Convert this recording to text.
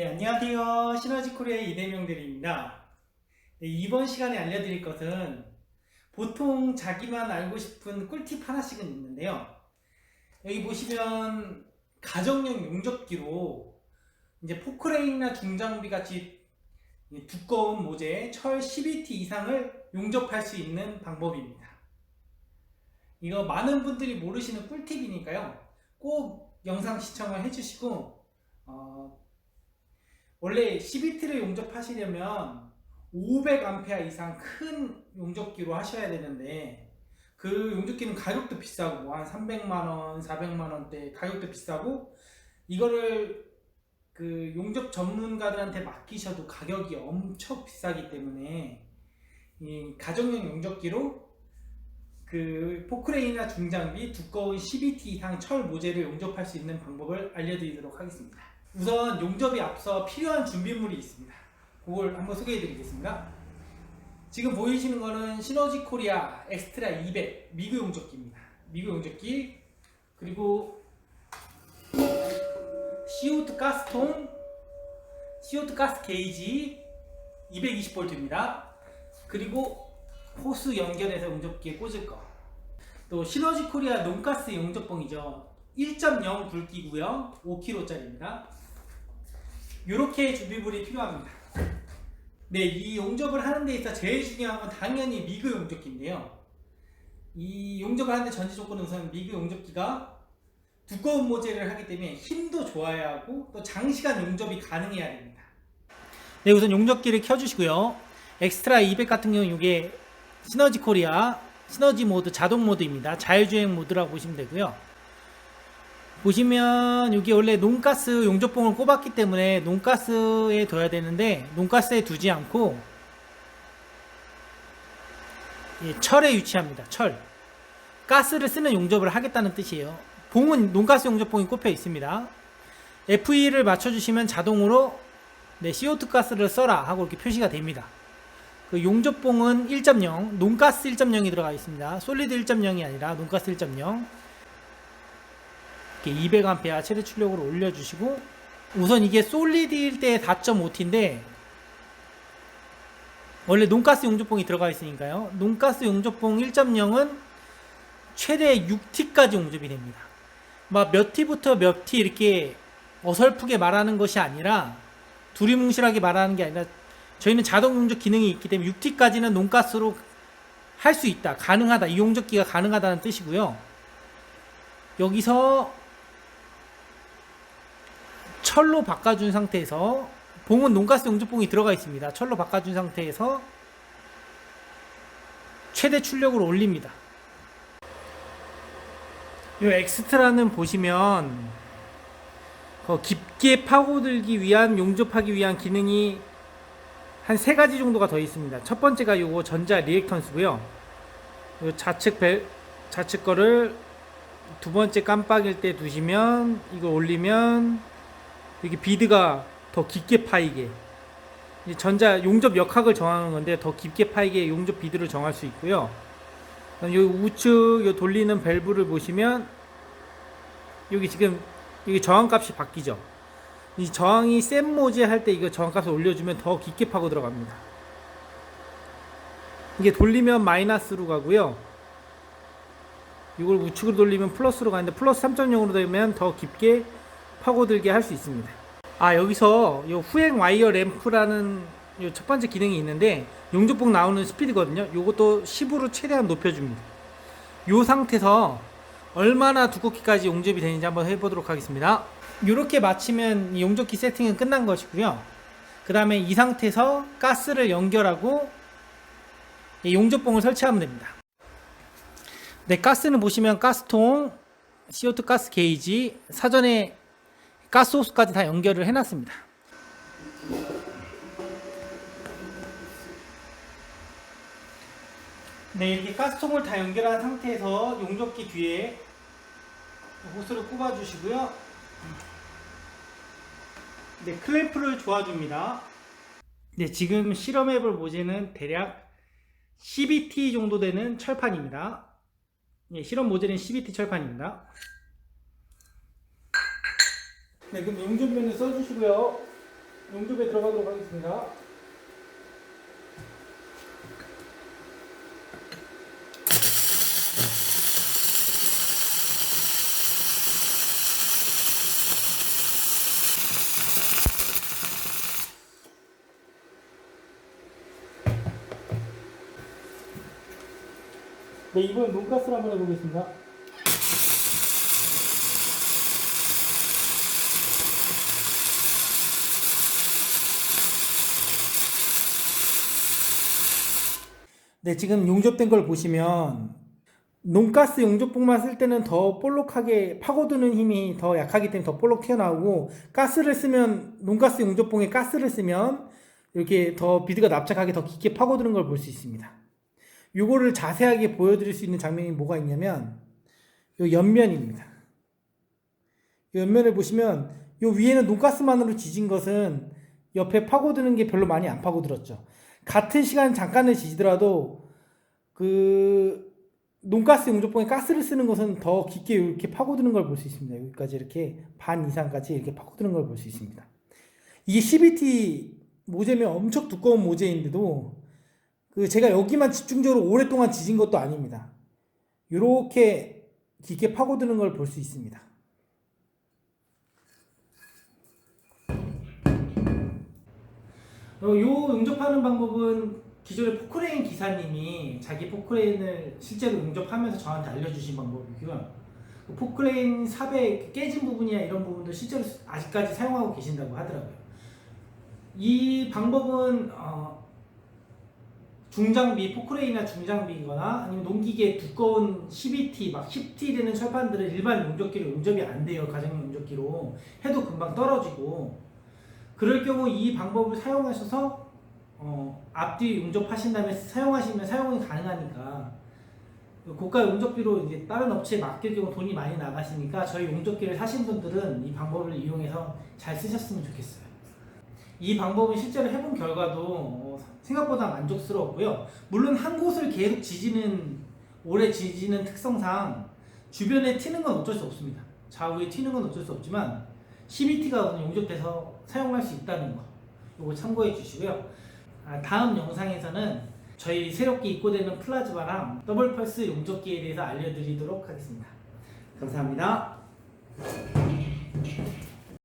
네, 안녕하세요. 시너지 코리아의 이대명 대리입니다. 네, 이번 시간에 알려드릴 것은 보통 자기만 알고 싶은 꿀팁 하나씩은 있는데요. 여기 보시면 가정용 용접기로 이제 포크레인이나 중장비 같이 두꺼운 모재 철 12T 이상을 용접할 수 있는 방법입니다. 이거 많은 분들이 모르시는 꿀팁이니까요. 꼭 영상 시청을 해주시고 어, 원래 12T를 용접하시려면 500A 이상 큰 용접기로 하셔야 되는데 그 용접기는 가격도 비싸고 뭐한 300만원, 400만원대 가격도 비싸고 이거를 그 용접 전문가들한테 맡기셔도 가격이 엄청 비싸기 때문에 이 가정용 용접기로 그 포크레인이나 중장비 두꺼운 12T 이상 철 모재를 용접할 수 있는 방법을 알려드리도록 하겠습니다. 우선 용접이 앞서 필요한 준비물이 있습니다. 그걸 한번 소개해 드리겠습니다. 지금 보이시는 거는 시너지 코리아 엑스트라 200 미그 용접기입니다. 미그 용접기 그리고 CO2 가스통 CO2 가스 게이지 220V입니다. 그리고 호스 연결해서 용접기에 꽂을 거. 또 시너지 코리아 논가스 용접봉이죠. 1.0 굵기고요. 5kg짜리입니다. 이렇게 준비물이 필요합니다. 네, 이 용접을 하는 데 있어 제일 중요한 건 당연히 미그 용접기인데요. 이 용접을 하는데 전제 조건은 우선 미그 용접기가 두꺼운 모재를 하기 때문에 힘도 좋아야 하고 또 장시간 용접이 가능해야 됩니다. 네, 우선 용접기를 켜주시고요. 엑스트라 200 같은 경우 이게 시너지 코리아 시너지 모드 자동 모드입니다. 자율주행 모드라고 보시면 되고요. 보시면 여기 원래 논가스 용접봉을 꼽았기 때문에 논가스에 둬야 되는데 논가스에 두지 않고 예, 철에 위치합니다. 철. 가스를 쓰는 용접을 하겠다는 뜻이에요. 봉은 논가스 용접봉이 꼽혀 있습니다. F2를 맞춰주시면 자동으로 네, CO2 가스를 써라 하고 이렇게 표시가 됩니다. 그 용접봉은 1.0, 논가스 1.0이 들어가 있습니다. 솔리드 1.0이 아니라 논가스 1.0. 이렇게 200A 최대 출력으로 올려주시고 우선 이게 솔리드일 때 4.5T인데 원래 논가스 용접봉이 들어가 있으니까요. 논가스 용접봉 1.0은 최대 6T까지 용접이 됩니다. 막 몇 T부터 몇 T 이렇게 어설프게 말하는 것이 아니라 두리뭉실하게 말하는 게 아니라 저희는 자동 용접 기능이 있기 때문에 6T까지는 논가스로 할 수 있다. 가능하다. 이 용접기가 가능하다는 뜻이고요. 여기서 철로 바꿔준 상태에서 봉은 논가스 용접봉이 들어가 있습니다. 철로 바꿔준 상태에서 최대 출력으로 올립니다. 이 엑스트라는 보시면 그 깊게 파고들기 위한 용접하기 위한 기능이 한 세 가지 정도가 더 있습니다. 첫 번째가 요거 전자 리액턴스고요. 요 좌측 벨 좌측 거를 두 번째 깜빡일 때 두시면 이거 올리면 여기 비드가 더 깊게 파이게 이 전자 용접 역학을 정하는 건데 더 깊게 파이게 용접 비드를 정할 수 있고요. 여기 우측 요 돌리는 밸브를 보시면 여기 지금 여기 저항값이 바뀌죠. 이 저항이 센 모재 할 때 이거 저항값을 올려주면 더 깊게 파고 들어갑니다. 이게 돌리면 마이너스로 가고요. 이걸 우측으로 돌리면 플러스로 가는데 플러스 3.0으로 되면 더 깊게 파고들게 할 수 있습니다. 아 여기서 요 후행 와이어 램프라는 요 첫 번째 기능이 있는데 용접봉 나오는 스피드거든요. 요것도 10으로 최대한 높여줍니다. 요 상태에서 얼마나 두껍기까지 용접이 되는지 한번 해보도록 하겠습니다. 이렇게 마치면 이 용접기 세팅은 끝난 것이고요. 그 다음에 이 상태에서 가스를 연결하고 이 용접봉을 설치하면 됩니다. 네, 가스는 보시면 가스통, CO2 가스 게이지, 사전에 가스 호스까지 다 연결을 해놨습니다. 네, 이렇게 가스통을 다 연결한 상태에서 용접기 뒤에 호스를 꼽아주시고요. 네, 클램프를 조아줍니다. 네, 지금 실험해볼 모재는 대략 12T 정도 되는 철판입니다. 네, 실험 모재는 12T 철판입니다. 네, 그럼 용접면을 써주시고요. 용접에 들어가도록 하겠습니다. 네, 이번 논가스를 한번 해보겠습니다. 네, 지금 용접된 걸 보시면 논가스 용접봉만 쓸 때는 더 볼록하게 파고드는 힘이 더 약하기 때문에 더 볼록 튀어나오고 가스를 쓰면 논가스 용접봉에 가스를 쓰면 이렇게 더 비드가 납작하게 더 깊게 파고드는 걸 볼 수 있습니다. 요거를 자세하게 보여드릴 수 있는 장면이 뭐가 있냐면 요 옆면입니다. 요 옆면을 보시면 요 위에는 논가스만으로 지진 것은 옆에 파고드는 게 별로 많이 안 파고들었죠. 같은 시간 잠깐을 지지더라도 그 논가스 용접봉에 가스를 쓰는 것은 더 깊게 이렇게 파고드는 걸 볼 수 있습니다. 여기까지 이렇게 반 이상까지 이렇게 파고드는 걸 볼 수 있습니다. 이게 CBT 모재면 엄청 두꺼운 모재인데도 그 제가 여기만 집중적으로 오랫동안 지진 것도 아닙니다. 이렇게 깊게 파고드는 걸 볼 수 있습니다. 요 용접하는 방법은 기존의 포크레인 기사님이 자기 포크레인을 실제로 용접하면서 저한테 알려주신 방법이고요. 그 포크레인 삽의 깨진 부분이나 이런 부분도 실제로 아직까지 사용하고 계신다고 하더라고요. 이 방법은 어, 중장비, 포크레인이나 중장비거나 아니면 농기계 두꺼운 12T, 막 10T 되는 철판들은 일반 용접기로 용접이 안 돼요. 가정 용접기로 해도 금방 떨어지고 그럴 경우 이 방법을 사용하셔서 어, 앞뒤 용접하신 다음에 사용하시면 사용이 가능하니까 고가 용접기로 이제 다른 업체에 맡길 경우 돈이 많이 나가시니까 저희 용접기를 사신 분들은 이 방법을 이용해서 잘 쓰셨으면 좋겠어요. 이 방법은 실제로 해본 결과도 어, 생각보다 만족스러웠고요. 물론 한 곳을 계속 지지는 오래 지지는 특성상 주변에 튀는 건 어쩔 수 없습니다. 좌우에 튀는 건 어쩔 수 없지만 CBT가 용접돼서 사용할 수 있다는 거 이거 참고해 주시고요. 아, 다음 영상에서는 저희 새롭게 입고되는 플라즈마랑 더블 펄스 용접기에 대해서 알려드리도록 하겠습니다. 감사합니다.